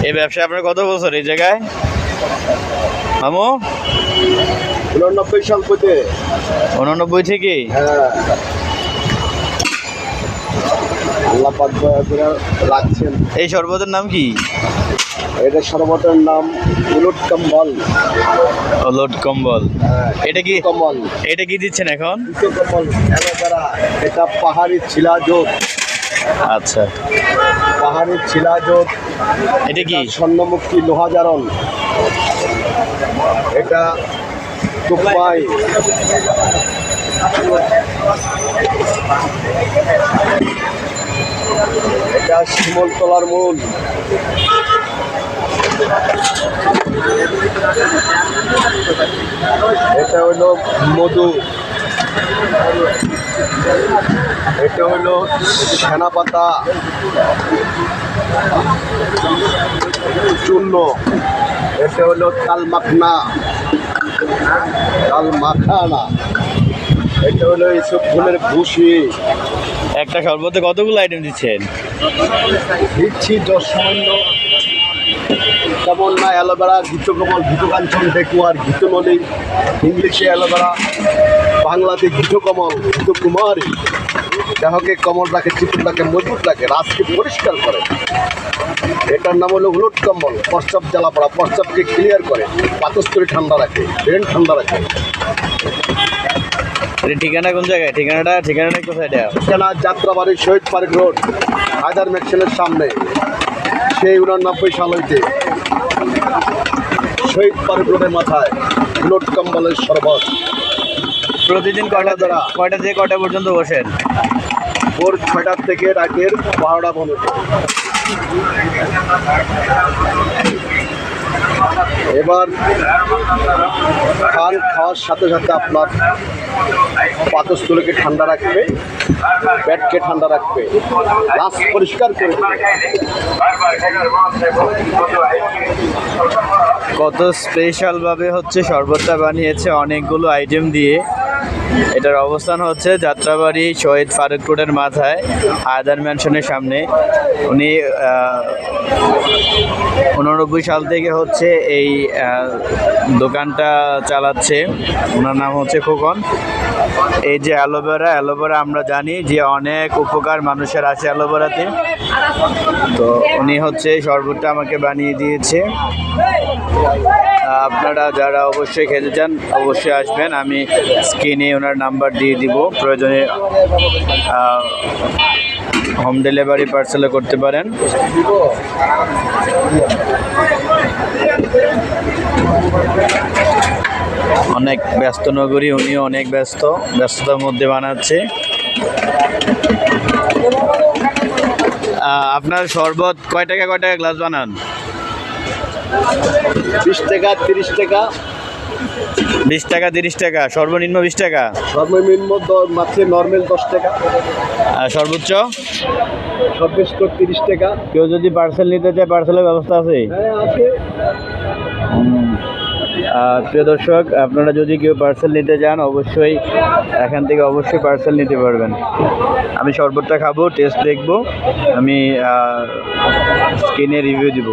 এই ব্যবসায় আপনার কত বছর এই জায়গায়? মামু? উননব্বই সাল থেকে উননব্বই থেকে? হ্যাঁ আল্লাহ পাক দয়া করে রাখছেন। এই শরবতের নাম কি? এটা সর্বতের নাম উলট কম্বল। লোড কম্বল। হ্যাঁ, এটা কি কম্বল। এটা কি দিচ্ছেন এখন? কম্বল। অ্যালোভেরা এটা পাহাড়ি ছিলাজোট আচ্ছা। পাহাড়ি ছিলাজোট এটা কি? স্বর্ণমুক্তি লোহাজারন এটা তুপাই এটা শিমল তলার মূল। এটা হলো মধু। এটা হলো সেনা পাতা চূর্ণ। এটা হলো তাল মাখনা। তাল মাখানা। এটা হলো এইসব ফুলের ভুসি। একটা শরবতে কতগুলো আইটেম দিচ্ছেন? দিচ্ছি দশ সামান্য। যেমন না, অ্যালোভেরা গীতকমল গীতকাঞ্চন ডেকুয়ার গীতনলী ইংলিশে অ্যালোভেরা, বাংলাতে গীতকমল গীতকুমারী দেহকে কমল রাখে, চিকুন রাখে, মজবুত রাখে রাতকে পরিষ্কার করে। এটার নাম হলো উলট কম্বল। প্রস্রাব জ্বালা পড়া প্রস্রাবকে ক্লিয়ার করে পাতস্তরি ঠান্ডা রাখে, ব্রেন ঠান্ডা রাখে। ঠিকানা কোন জায়গায়? ঠিকানাটা ঠিকানাটা কোথায় দেওয়া ঠিকানা যাত্রাবাড়ি শহীদ পার্ক রোড হায়দার ম্যাকশনের সামনে সেই উনানব্বই সাল হইতে। শহীদ পার্ক রোডের মাথায় উলট কম্বলের শরবত প্রতিদিন কয়টা দ্বারা। কয়টা থেকে কয়টা পর্যন্ত বসেন? ভোর ছয়টার থেকে রাতের বারোটা পর্যন্ত। এবার খান খাওয়ার সাথে সাথে আপনার পাতস্থলীকে ঠান্ডা রাখবে, পেটকে ঠান্ডা রাখবে রাস পরিষ্কার করে কত স্পেশালভাবে হচ্ছে শরবতটা বানিয়েছে, অনেকগুলো আইটেম দিয়ে। এটার অবস্থান হচ্ছে যাত্রাবাড়ি শহীদ ফারুক রোডের মাথায় হায়দার ম্যানশনের সামনে। উনি উননব্বই সাল থেকে হচ্ছে এই দোকানটা চালাচ্ছে। ওনার নাম হচ্ছে খোকন। এই যে অ্যালোভেরা অ্যালোভেরা আমরা জানি যে অনেক উপকার মানুষের আছে অ্যালোভেরাতে। তো উনি হচ্ছে শরবতটা আমাকে বানিয়ে দিয়েছে। আপনারা যারা অবশ্যই খেতে চান, অবশ্যই আসবেন। আমি স্ক্রিনে ওনার নাম্বার দিয়ে দিব। প্রয়োজনে হোম ডেলিভারি পার্সেলও করতে পারেন। অনেক ব্যস্ত নগরী, উনিও অনেক ব্যস্ত, ব্যস্ততার মধ্যে বানাচ্ছে। আপনার শরবত কয় টাকা কয় টাকা গ্লাস বানান? বিশ টাকা, তিরিশ টাকা। বিশ টাকা তিরিশ টাকা সর্বনিম্ন বিশ টাকা? সর্বনিম্ন মাত্র নর্মাল দশ টাকা। আর সর্বোচ্চ? সর্বোচ্চ তিরিশ টাকা। কেউ যদি পার্সেল নিতে চায় পার্সেলের ব্যবস্থা আছে? হ্যাঁ আছে। আর প্রিয় দর্শক আপনারা যদি কেউ পার্সেল নিতে চান অবশ্যই এখান থেকে অবশ্যই পার্সেল নিতে পারবেন। আমি শরবতটা খাব টেস্ট দেখব আমি স্কিনে রিভিউ দিব।